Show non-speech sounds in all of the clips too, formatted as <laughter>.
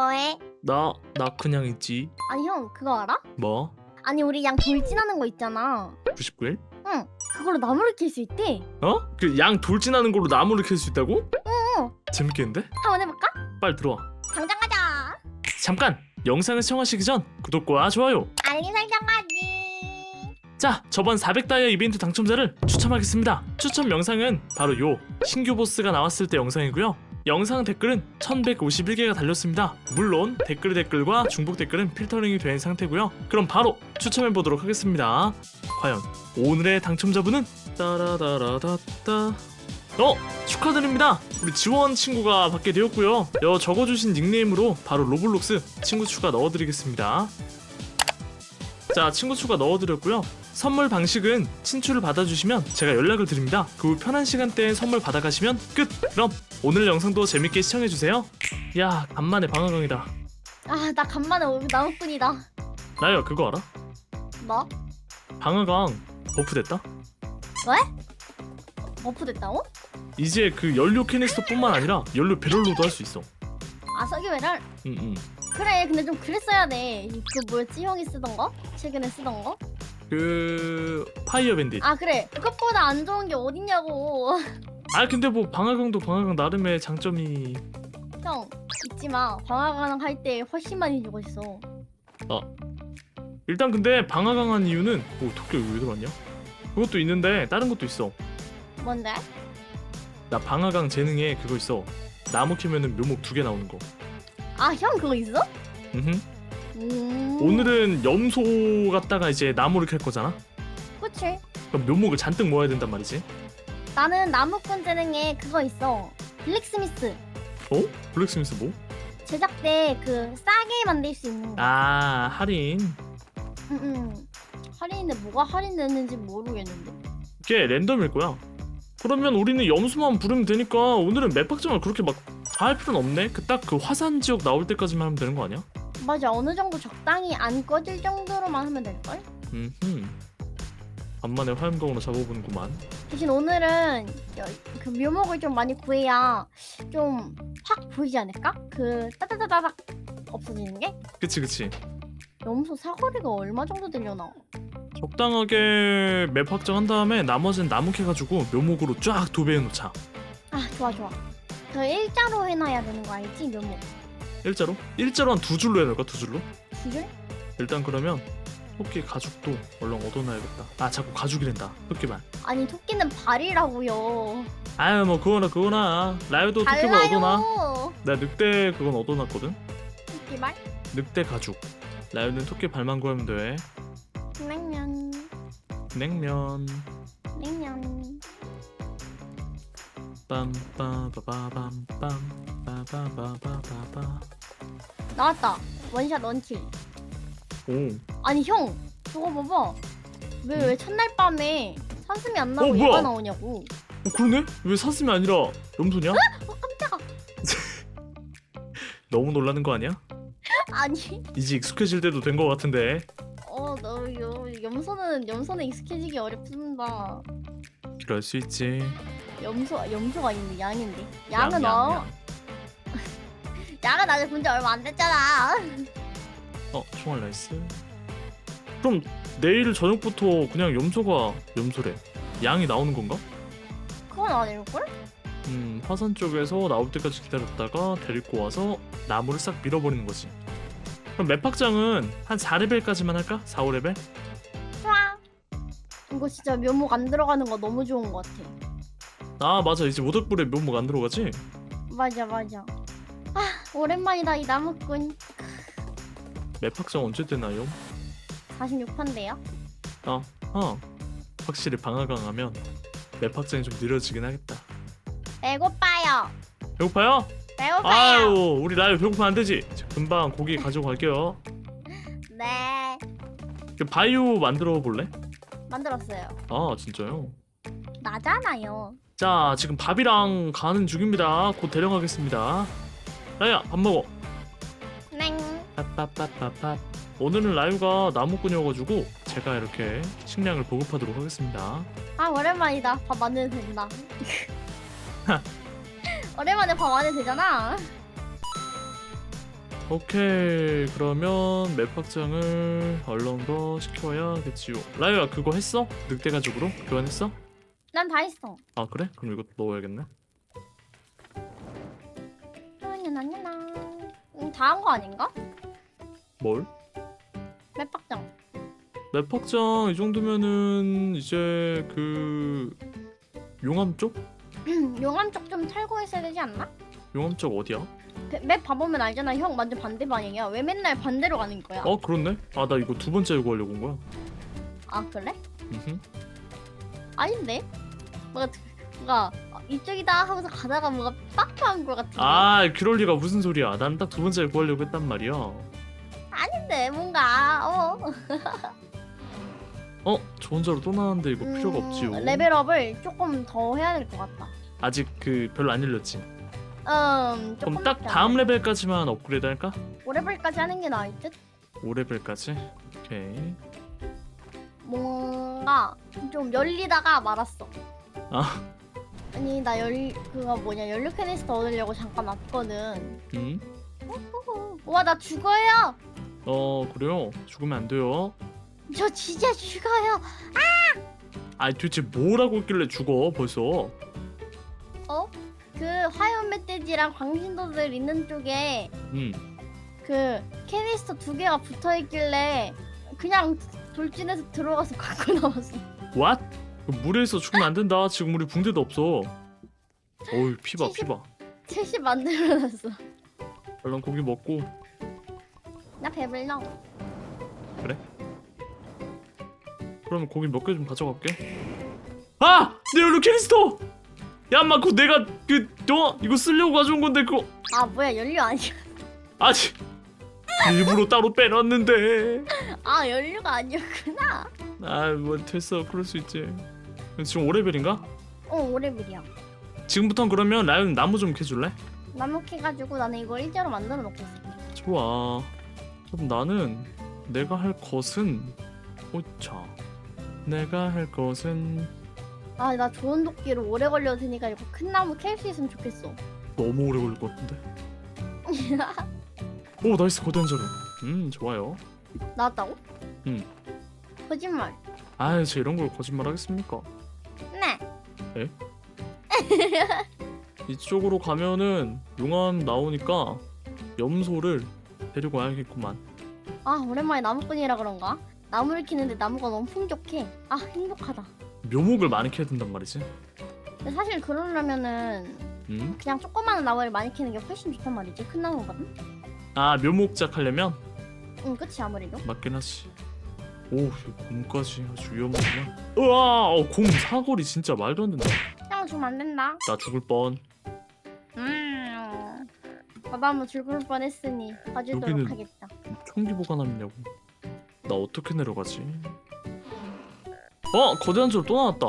뭐해? 나, 나 그냥 있지. 아니 형 그거 알아? 뭐? 아니 우리 양 돌진하는 거 있잖아 99일? 응 그걸로 나무를 캘 수 있대 어? 그 양 돌진하는 걸로 나무를 캘 수 있다고? 어 재밌겠는데? 한번 해볼까? 빨리 들어와. 당장 가자 잠깐! 영상을 시청하시기 전 구독과 좋아요. 알림 설정까지 자, 저번 400다이아 이벤트 당첨자를 추첨하겠습니다. 추첨 영상은 바로 요 신규 보스가 나왔을 때 영상이고요. 영상 댓글은 1151개가 달렸습니다. 물론 댓글 댓글과 중복 댓글은 필터링이 된 상태고요. 그럼 바로 추첨해 보도록 하겠습니다. 과연 오늘의 당첨자분은 따라다라다따 어 축하드립니다. 우리 지원 친구가 받게 되었고요. 여 적어주신 닉네임으로 바로 로블록스 친구 추가 넣어드리겠습니다. 자 친구 추가 넣어드렸고요. 선물 방식은 친추를 받아주시면 제가 연락을 드립니다. 그 후 편한 시간대에 선물 받아가시면 끝. 그럼 오늘 영상도 재밌게 시청해주세요. 야 간만에 방어강이다. 아 나 간만에 오- 나무꾼이다 나야 그거 알아? 뭐? 방어강 버프 됐다. 버프 됐다고? 이제 그 연료 캐니스터뿐만 아니라 연료 배럴로도 할 수 있어. 아 석유배를 응응. 그래 근데 좀 그랬어야 돼그 뭐였지 형이 쓰던 거? 최근에 쓰던 거? 그 파이어 밴딧. 아 그래 그것보다 안 좋은 게 어딨냐고 <laughs> 아 근데 뭐 방어강도 방어강 나름의 장점이 형 잊지마 방화가능 할때 훨씬 많이 죽었어 일단 근데 방어강한 이유는 오 도쿄 왜 들어왔냐? 그것도 있는데 다른 것도 있어. 뭔데? 나 방어강 재능에 그거 있어. 나무 캐면은 묘목 두 개 나오는 거. 아 형 그거 있어? 음흠. 음 오늘은 염소 갖다가 이제 나무를 캘 거잖아. 그치 그럼 묘목을 잔뜩 모아야 된단 말이지. 나는 나무꾼 재능에 그거 있어 블랙스미스 어? 블랙스미스 뭐? 제작 때 그 싸게 만들 수 있는 거 아 할인. 응 응 할인인데 뭐가 할인됐는지 모르겠는데 그게 랜덤일 거야. 그러면 우리는 염소만 부르면 되니까 오늘은 맵 확정을 그렇게 막 다 할 필요는 없네. 그 딱 그 화산 지역 나올 때까지만 하면 되는 거 아니야? 맞아 어느 정도 적당히 안 꺼질 정도로만 하면 될걸? 음. 간만에 화염검으로 잡아보는구만. 대신 오늘은 여- 그 묘목을 좀 많이 구해야 좀 확 보이지 않을까? 그 따다다다닥 없어지는 게? 그치 그치. 염소 사거리가 얼마 정도 되려나? 적당하게 맵 확정한 다음에 나머지는 나무 캐가지고 묘목으로 쫙 도배해 놓자. 아 좋아 좋아 저 일자로 해놔야 되는 거 알지 묘목 일자로? 일자로 한 두 줄로 해놓을까 두 줄로? 두 줄? 일단 그러면 토끼 가죽도 얼른 얻어놔야겠다. 아 자꾸 가죽이란다. 토끼만. 아니 토끼는 발이라고요 아유 뭐 그거나 그거나. 라이도 토끼만 얻어놔. 달라요 나 늑대 그건 얻어놨거든. 토끼 발? 늑대 가죽. 라이오는 토끼 발만 구하면 돼. 냉면 냉면. 냉면 빰빰빠바밤빰 빠바바바바바. 나왔다 원샷 원킬 오. 아니 형 저거 봐봐 왜 응? 왜 첫날 밤에 사슴이 안 나오고 어, 뭐야? 얘가 나오냐고 어 그러네? 왜 사슴이 아니라 염소냐? 어 깜짝아 <laughs> 너무 놀라는 거 아니야? <laughs> 아니 이제 익숙해질 때도 된 거 같은데. 어너 염소는 염소는 익숙해지기 어렵습니다 그럴 수 있지. 염소 염소가 아닌데 양인데 양, 양은 양, 어 양. <laughs> 양은 아직 본지 얼마 안 됐잖아 어, 총알 나이스. 그럼 내일 저녁부터 그냥 염소가 염소래. 양이 나오는 건가? 그건 아닐걸? 음, 화산 쪽에서 나올 때까지 기다렸다가 데리고 와서 나무를 싹 밀어버리는 거지. 그럼 맵 확장은 한 4레벨까지만 할까? 4, 5레벨? 좋아 이거 진짜 묘목 안 들어가는 거 너무 좋은 거 같아 아, 맞아. 이제 모닥불에 묘목 안 들어가지? 맞아 맞아 아 오랜만이다 이 나무꾼 맵 확장 언제 되나요? 46판데요 아, 아. 확실히 방화강하면 맵 확장이 좀 느려지긴 하겠다. 배고파요 배고파요? 배고파요 아유, 우리 라이브 배고프면 안 되지. 자, 금방 고기 가지고 갈게요. <laughs> 네 그 바이오 만들어 볼래? 만들었어요 아, 진짜요? 나잖아요 자, 지금 밥이랑 가는 중입니다. 곧 데려가겠습니다. 라이야, 밥 먹어. 냉 pappapapapap. 오늘은 라이브가 나무꾼이어가지고 제가 이렇게 식량을 보급하도록 하겠습니다. 아 오랜만이다 밥 만들면 된다 <laughs> 오랜만에 밥안 해도 되잖아 오케이 그러면 맵 확장을 얼른 더 시켜야겠지요 라이야 그거 했어? 늑대 가죽으로 교환했어? 난 다 했어. 아 그래? 그럼 이것도 넣어야겠네 나나나나. 음, 다한 거 아닌가? 뭘? 맵 확장. 맵 확장 이 정도면은 이제 그 용암 쪽? 용암 쪽좀 있어야 되지 않나? 용암 쪽 어디야? 맵- 맵 봐보면 알잖아. 형 완전 반대 방향이야. 왜 맨날 반대로 가는 거야? 어 그렇네 아 나 이거 두 번째 이거 하려고 온 거야 아 그래? 음흠. 아닌데? 뭐가 뭐가 어, 이쪽이다 하면서 가다가 뭐가 빡빡한 거 같은데. 아 그럴 리가 무슨 소리야 난 딱 두 번째 이거 하려고 했단 말이야 아닌데 뭔가 어. 어? 저 혼자로 또 나왔는데 이거 필요가 음, 없지요 레벨업을 조금 더 해야 될 것 같다. 아직 그 별로 안 일렸지 음 조금. 그럼 딱 다음 레벨까지만 업그레이드 할까? 5레벨까지 하는 게 나을 듯. 5레벨까지? 오케이 뭔가 좀 열리다가 말았어. 아 아니 나 열 그거 뭐냐 연료 캐니스터 얻으려고 잠깐 왔거든. 음? 와 나 죽어요. 어 그래요? 죽으면 안 돼요 저 진짜 죽어요. 아니 도대체 뭐라고 했길래 죽어 벌써 어? 그 화염 멧돼지랑 광신도들 있는 쪽에 음 그 캐니스터 두 개가 붙어 있길래 그냥 돌진해서 들어가서 갖고 <laughs> 나왔어. What? 물에서 죽으면 안 된다 지금 우리 붕대도 없어 어이 피봐 피봐 채시 만들어놨어. 얼른 고기 먹고 나 배불러. 그러면 고기 몇 개 좀 가져갈게 아! 내 연료 캐니스터! 야 인마 그거 내가 그너 이거 쓰려고 가져온 건데 그거 아 뭐야 연료 아니야? 아직 일부러 따로 빼놨는데 아 연료가 아니었구나. 아 뭐 됐어 그럴 수 있지 지금 5레벨인가? 어 오레벨이야. 지금부턴 그러면 라이언 나무 좀 캐줄래? 나무 캐가지고 나는 이걸 일자로 만들어 놓고 있을게. 좋아 그럼 나는 내가 할 것은 오차 내가 할 것은 아 나 좋은 도끼로 오래 걸려도 되니까 이거 큰 나무 캘 수 있으면 좋겠어. 너무 오래 걸릴 것 같은데 <laughs> 오 나이스 거대한 자루 음 좋아요 나왔다고? 응. 거짓말. 아유 저 이런 걸 거짓말 하겠습니까 네. <laughs> 이쪽으로 가면은 용암 나오니까 염소를 데리고 와야겠구만 아 오랜만에 나무꾼이라 그런가? 나무를 키는데 나무가 너무 풍족해. 아 행복하다. 묘목을 많이 캐야 된단 말이지 근데 사실 그러려면은 음? 그냥 조그마한 나무를 많이 키는 게 훨씬 좋단 말이지. 큰 나무거든. 아 묘목작 하려면 응 그치 아무래도. 맞긴 하지 오 이거 곰까지 아주 위험하구나 우와 어, 곰 사거리 진짜 말도 안 된다 그냥 주면 안 된다. 나 죽을 뻔 음. 한번 죽을 뻔했으니 봐주도록 여기는- 하겠다. 총기 보관함이냐고. 나 어떻게 내려가지? 어 거대한 줄또 나왔다.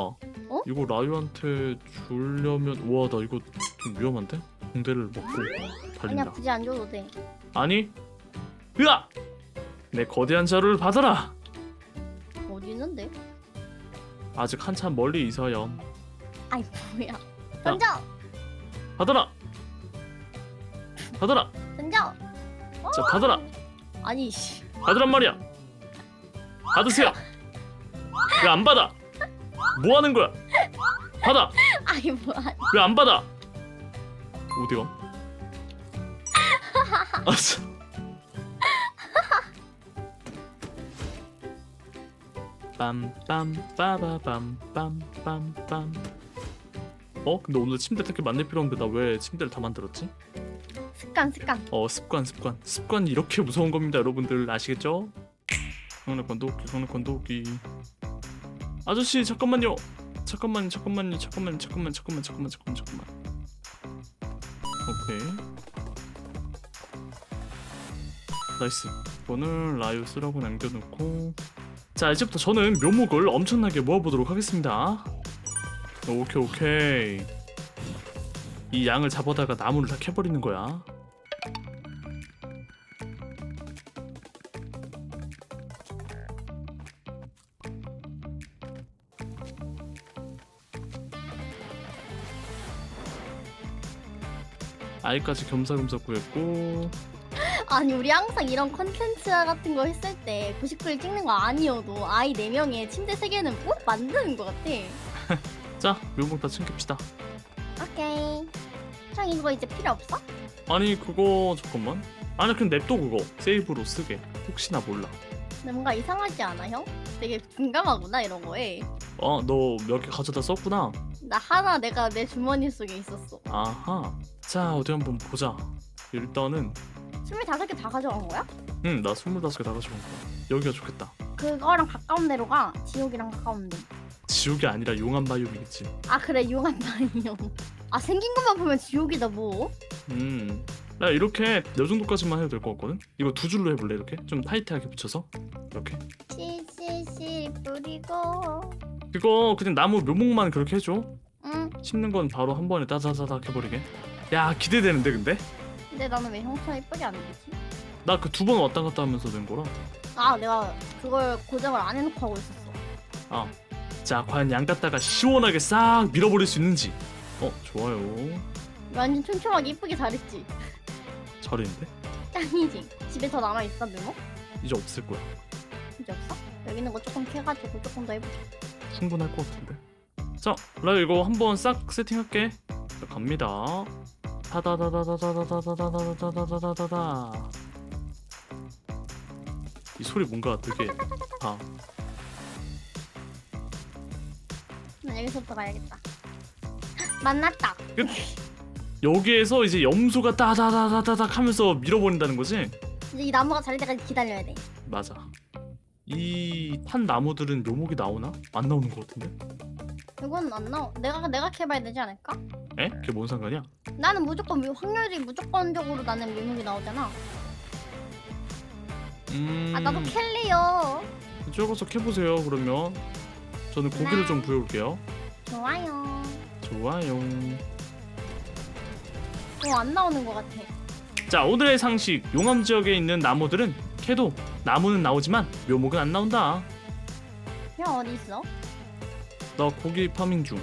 이거 라이오한테 주려면 우와 나 이거 좀 위험한데? 붕대를 먹고 아니야 달린다 굳이 안 줘도 돼. 아니? 으아! 내 거대한 자루를 받아라! 어디 있는데? 아직 한참 멀리 이서염 아이 뭐야. 던져. 받아라 받아라. 던져. 자 받아라. 아니 씨. 받으란 말이야. 받으세요. 왜 안 받아? 뭐 하는 거야? 받아. 아이 뭐야. 왜안 받아? 어디가 아 참 빰빰 빠바밤 빰빰빰. 어? 근데 오늘 침대 택배 만들 필요 없는데 나 왜 침대를 다 만들었지? 습관 습관. 어 습관 습관. 습관 이렇게 무서운 겁니다 여러분들. 아시겠죠? 성내 건도끼 성내 건도끼 아저씨 잠깐만요. 잠깐만 잠깐만요 잠깐만 잠깐만 잠깐만 잠깐만 잠깐만 잠깐만 오케이. 나이스. 이거는 라이오 쓰라고 남겨놓고. 자 이제부터 저는 묘목을 엄청나게 모아보도록 하겠습니다. 오케이 오케이. 이 양을 잡아다가 나무를 다 캐버리는 거야 알까지 겸사겸사 구했고. 아니 우리 항상 이런 컨텐츠 같은 거 했을 때 99일 찍는 거 아니어도 아이 4명의 침대 3개는 꼭 만드는 것 같아. <laughs> 자 묘목 다 챙깁시다. 오케이. 형 이거 이제 필요 없어? 아니 그거 잠깐만. 아니 그냥 냅둬 그거. 세이브로 쓰게. 혹시나 몰라. 근데 뭔가 이상하지 않아 형? 되게 둔감하구나 이런 거에. 어 너 몇 개 가져다 썼구나? 나 하나 내가 내 주머니 속에 있었어. 아하 자 어디 한번 보자. 일단은 25개 다 가져간 거야? 응나 25개 다 가져온 거야. 여기가 좋겠다. 그거랑 가까운 데로 가 지옥이랑 가까운 데. 지옥이 아니라 용암 바이옴이겠지. 아 그래 용한 다이형 아 생긴 것만 보면 지옥이다 뭐. 음. 나 이렇게 요 정도까지만 해도 될 것 같거든? 이거 두 줄로 해볼래 이렇게? 좀 타이트하게 붙여서? 이렇게? 씨씨씨 뿌리고. 그거 그냥 나무 묘목만 그렇게 해줘. 응. 심는 건 바로 한 번에 따다다닥 해버리게 야 기대되는데 근데? 근데 나는 왜 형처럼 이쁘게 안 되지? 나 그 두 번 왔다 갔다 하면서 된 거라 아 내가 그걸 고정을 안 해놓고 하고 있었어 아. 자 과연 양 갖다가 시원하게 싹 밀어버릴 수 있는지 어 좋아요 완전 촘촘하게 이쁘게 잘했지 잘했는데? 짱이지 집에 더 남아 있어 메모? 이제 없을 거야 이제 없어? 여기 있는 거 조금 캐가지고 조금 더 해보자 충분할 것 같은데 자 라이 이거 한번 싹 세팅할게 자 갑니다 아 같은데? 이건 안 나오 내가 내가 캐봐야 되지 않을까? 에? 그게 뭔 상관이야? 나는 무조건 묘- 확률이 무조건적으로 나는 묘목이 나오잖아. 음... 아 나도 캘래요. 적어서 캐보세요 그러면. 저는 고기를 좀 구해올게요. 좋아요. 좋아요. 어안 나오는 것 같아. 자 오늘의 상식. 용암 지역에 있는 나무들은 캐도 나무는 나오지만 묘목은 안 나온다. 형 어디 있어? 나 고기 파밍 중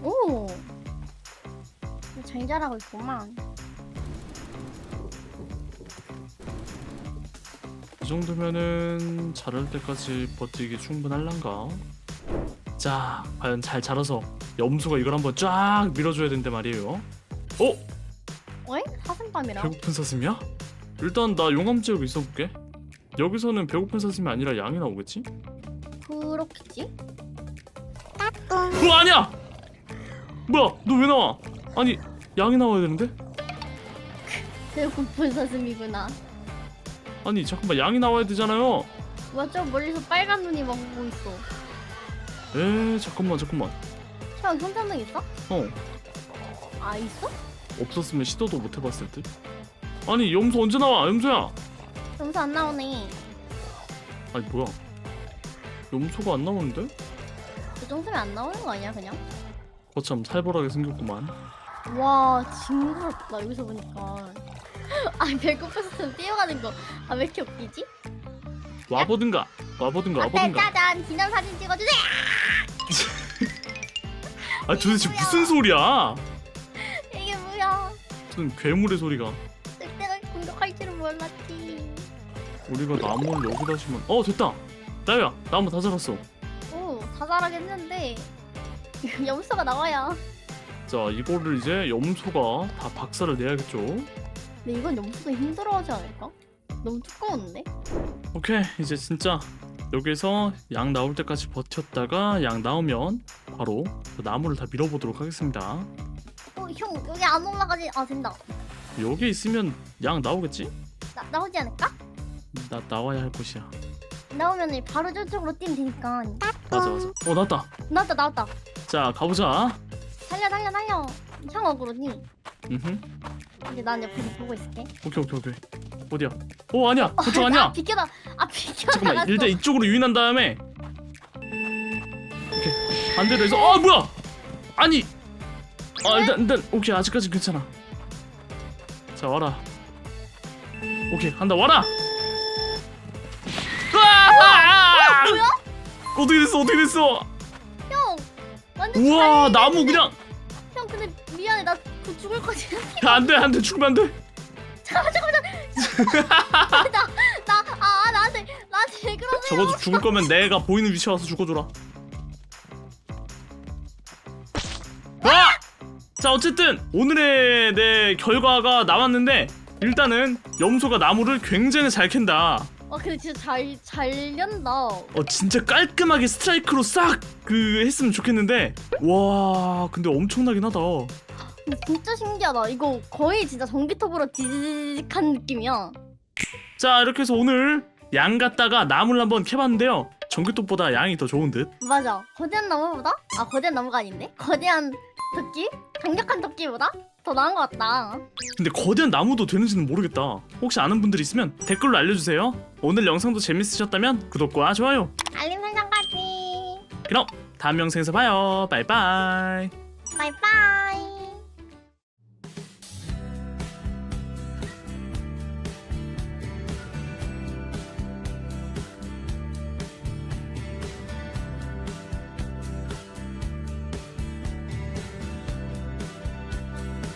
오. 잘 자라고 있구만. 이 정도면은 자랄 때까지 버티기 충분할란가? 자, 과연 잘 자라서 염소가 이걸 한번 쫙 밀어줘야 된단 말이에요. 어? 어이? 사슴밤이라. 배고픈 사슴이야? 일단 나 용암 지역에 있어볼게. 여기서는 배고픈 사슴이 아니라 양이 나오겠지? 그렇겠지? 어 아니야! 뭐야? 너 왜 나와? 아니 양이 나와야 되는데? 배고픈 사슴이구나. 아니 잠깐만 양이 나와야 되잖아요. 뭐저 멀리서 빨간 눈이 막 오고 있어. 에 잠깐만 잠깐만. 형 손전등 있어? 어 아 있어? 없었으면 시도도 못 해봤을 듯. 아니 염소 언제 나와? 염소야. 점수 안 나오네. 아니 뭐야? 염소가 안 나오는데? 그 정도면 안 나오는 거 아니야 그냥? 거참 살벌하게 생겼구만. 와 징그럽다 여기서 보니까. <laughs> 아 사슴 뛰어가는 거. 아 왜 이렇게 웃기지? 와보든가 와보든가 와보든가. 짜잔 기념 사진 찍어주세요. <laughs> 아 도대체 무슨 소리야? 이게 뭐야? 무슨 괴물의 소리가. 늑대가 공격할 줄은 몰랐지. 우리가 나무를 여기다 심은. 어 됐다. 나야 나무 다 자랐어. 오, 다 자라겠는데 <laughs> 염소가 나와야. 자 이거를 이제 염소가 다 박살을 내야겠죠. 근데 이건 염소도 힘들어하지 않을까? 너무 두꺼운데? 오케이 이제 진짜 여기서 양 나올 때까지 버텼다가 양 나오면 바로 그 나무를 다 밀어보도록 하겠습니다. 어, 형 여기 안 올라가지? 아 된다. 여기 있으면 양 나오겠지? 나 나오지 않을까? 나 나와야 할 곳이야. 나오면 바로 저쪽으로 뛰면 되니까. 맞아 맞아. 어 나왔다. 나왔다 나왔다. 자 가보자. 달려 달려 달려. 형 어그로니? 음흠. 이제 난 옆에서 보고 있을게. 오케이 오케이 오케이. 어디야? 어 아니야. 그쪽 아, 아니야. 비켜다. 아 비켜. 잠깐만 일단 이쪽으로 유인한 다음에. 오케이 반대로 해서 아 뭐야? 아니. 아 일단 일단 오케이 아직까지 괜찮아. 자 와라. 오케이 한다 와라. 뭐야? 어떻게 됐어 어떻게 됐어? 형 완전 우와 잘 나무. 그냥 형 근데 미안해 나그너 죽을 거지? 야, 안 돼, 안 돼, 죽으면 안 돼. 잠깐만 잠깐만 <laughs> 나아 나한테 나한테 왜 그러세요? 적어도 죽을 거면 내가 보이는 위치에 와서 죽어줘라. 와! 자, 어쨌든 오늘의 내 결과가 나왔는데 일단은 염소가 나무를 굉장히 잘 캔다. 어 근데 진짜 잘 잘 연다. 어 진짜 깔끔하게 스트라이크로 싹 그 했으면 좋겠는데 와 근데 엄청나긴 하다. 근데 진짜 신기하다. 이거 거의 진짜 전기톱으로 디직한 느낌이야. 자 이렇게 해서 오늘 양 갖다가 나무를 한번 캐봤는데요. 전기톱보다 양이 더 좋은 듯. 맞아. 거대한 나무보다? 아 거대한 나무가 아닌데? 거대한 토끼? 강력한 토끼보다 더 나은 것 같다. 근데 거대한 나무도 되는지는 모르겠다. 혹시 아는 분들 있으면 댓글로 알려주세요. 오늘 영상도 재밌으셨다면 구독과 좋아요. 알림 설정까지. 그럼 다음 영상에서 봐요. 바이바이. 바이바이.